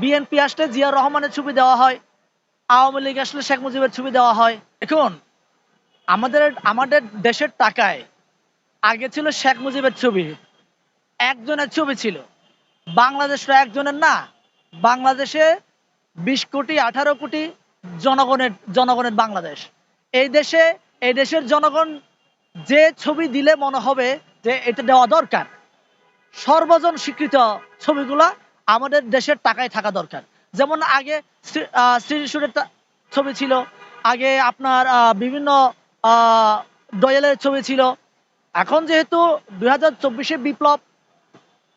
BNP আসলে জিয়া রহমানের ছবি দেওয়া হয়, আওয়ামী লীগ আসলে শেখ মুজিবের ছবি দেওয়া হয়। এখন আমাদের আমাদের দেশের টাকায় আগে ছিল শেখ মুজিবের ছবি, একজনের ছবি ছিল। বাংলাদেশটা একজনের না, বাংলাদেশে বিশ কোটি, আঠারো কোটি জনগণের জনগণের বাংলাদেশ। এই দেশে, এই দেশের জনগণ যে ছবি দিলে মনে হবে যে এটা দেওয়া দরকার। সর্বজন স্বীকৃত ছবিগুলা আমাদের দেশের টাকায় থাকা দরকার। যেমন আগে শ্রীশুরের ছবি ছিল আগে আপনার বিভিন্ন আহ, দয়ালের ছবি ছিল। এখন যেহেতু দুই হাজার চব্বিশে বিপ্লব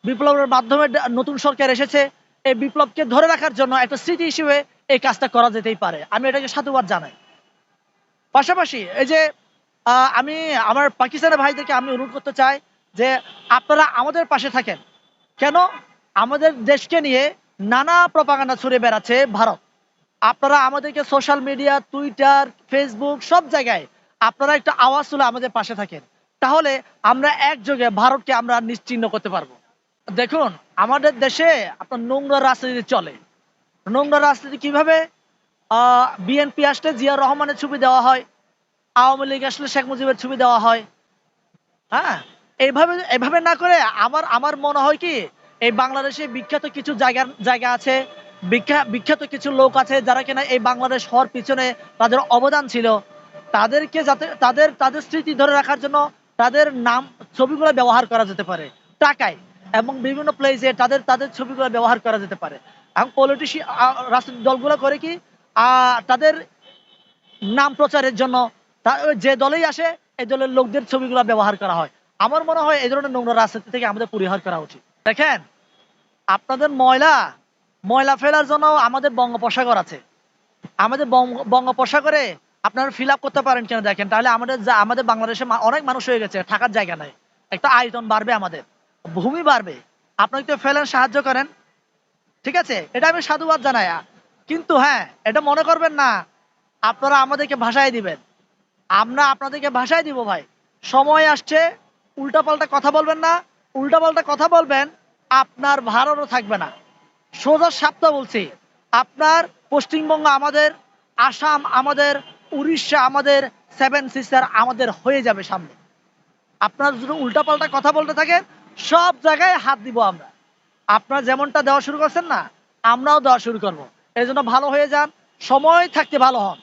বিপ্লবের মাধ্যমে নতুন সরকার এসেছে এই বিপ্লবকে ধরে রাখার জন্য একটা স্মৃতি হিসেবে এই কাজটা করা যেতেই পারে। আমি এটাকে সাধুবাদ জানাই। পাশাপাশি এই যে আমি আমার পাকিস্তানের ভাইদেরকে আমি অনুরোধ করতে চাই যে আপনারা আমাদের পাশে থাকেন। কেন? আমাদের দেশকে নিয়ে নানা প্রপাগান্ডা ছড়িয়ে বেড়াচ্ছে ভারত। আপনারা আমাদেরকে সোশ্যাল মিডিয়া টুইটার ফেসবুক সব জায়গায় আপনারা একটা আওয়াজ তুলে আমাদের পাশে থাকেন। তাহলে আমরা একযোগে ভারতকে আমরা নিশ্চিহ্ন করতে পারব। দেখুন, আমাদের দেশে আপনার নোংরা রাজনীতি চলে। নোংরা রাজনীতি কীভাবে? বিএনপি আসলে জিয়া রহমানের ছবি দেওয়া হয়, আওয়ামী লীগ আসলে শেখ মুজিবের ছবি দেওয়া হয়। হ্যাঁ এইভাবে এভাবে না করে আমার আমার মনে হয় কি এই বাংলাদেশে বিখ্যাত কিছু জায়গা জায়গা আছে, বিখ্যা- বিখ্যাত কিছু লোক আছে যারা কিনা এই বাংলাদেশ হওয়ার পিছনে তাদের অবদান ছিল। তাদেরকে যাতে, তাদের তাদের স্মৃতি ধরে রাখার জন্য তাদের নাম, ছবিগুলো ব্যবহার করা যেতে পারে। টাকায় এবং বিভিন্ন প্লেসে তাদের তাদের ছবিগুলো ব্যবহার করা যেতে পারে। এবং পলিটিশিয়ান রাজনৈতিক দলগুলো করে কি তাদের নাম প্রচারের জন্য যে দলেই আসে, এই দলের লোকদের ছবিগুলো ব্যবহার করা হয়। আমার মনে হয় এই ধরনের নোংরা রাজনীতি থেকে আমাদের পরিহার করা উচিত। দেখেন আপনাদের ময়লা ময়লা ফেলার জন্য আমাদের বঙ্গোপসাগর আছে। আমাদের বঙ্গোপসাগরে আপনারা ফিল করতে পারেন কেন দেখেন। তাহলে আমাদের আমাদের বাংলাদেশে অনেক মানুষ হয়ে গেছে, থাকার জায়গা নাই। একটা আয়তন বাড়বে আমাদের। ভূমি বাড়বে। আপনারা একটু ফেলেন, সাহায্য করেন। ঠিক আছে? এটা আমি সাধুবাদ জানাই। কিন্তু হ্যাঁ এটা মনে করবেন না, আপনারা আমাদেরকে ভাষায় দিবেন। আমরা আপনাদেরকে ভাষায় দিব ভাই। সময় আসছে, উল্টাপাল্টা কথা বলবেন না। উল্টাপাল্টা কথা বলবেন আপনার ভাড়ারও থাকবে না। সোজা সাপ্তাহ বলছি, আপনার পশ্চিমবঙ্গ আমাদের, আসাম আমাদের, উড়িষ্যা আমাদের সেভেন সিস্টার আমাদের হয়ে যাবে সামনে। আপনার যদি উল্টাপাল্টা কথা বলতে থাকেন, সব জায়গায় হাত দিব আমরা। আপনারা যেমনটা দেওয়া শুরু করছেন না, আমরাও দেওয়া শুরু করব। এই জন্য ভালো হয়ে যান, সময় থাকতে ভালো হন।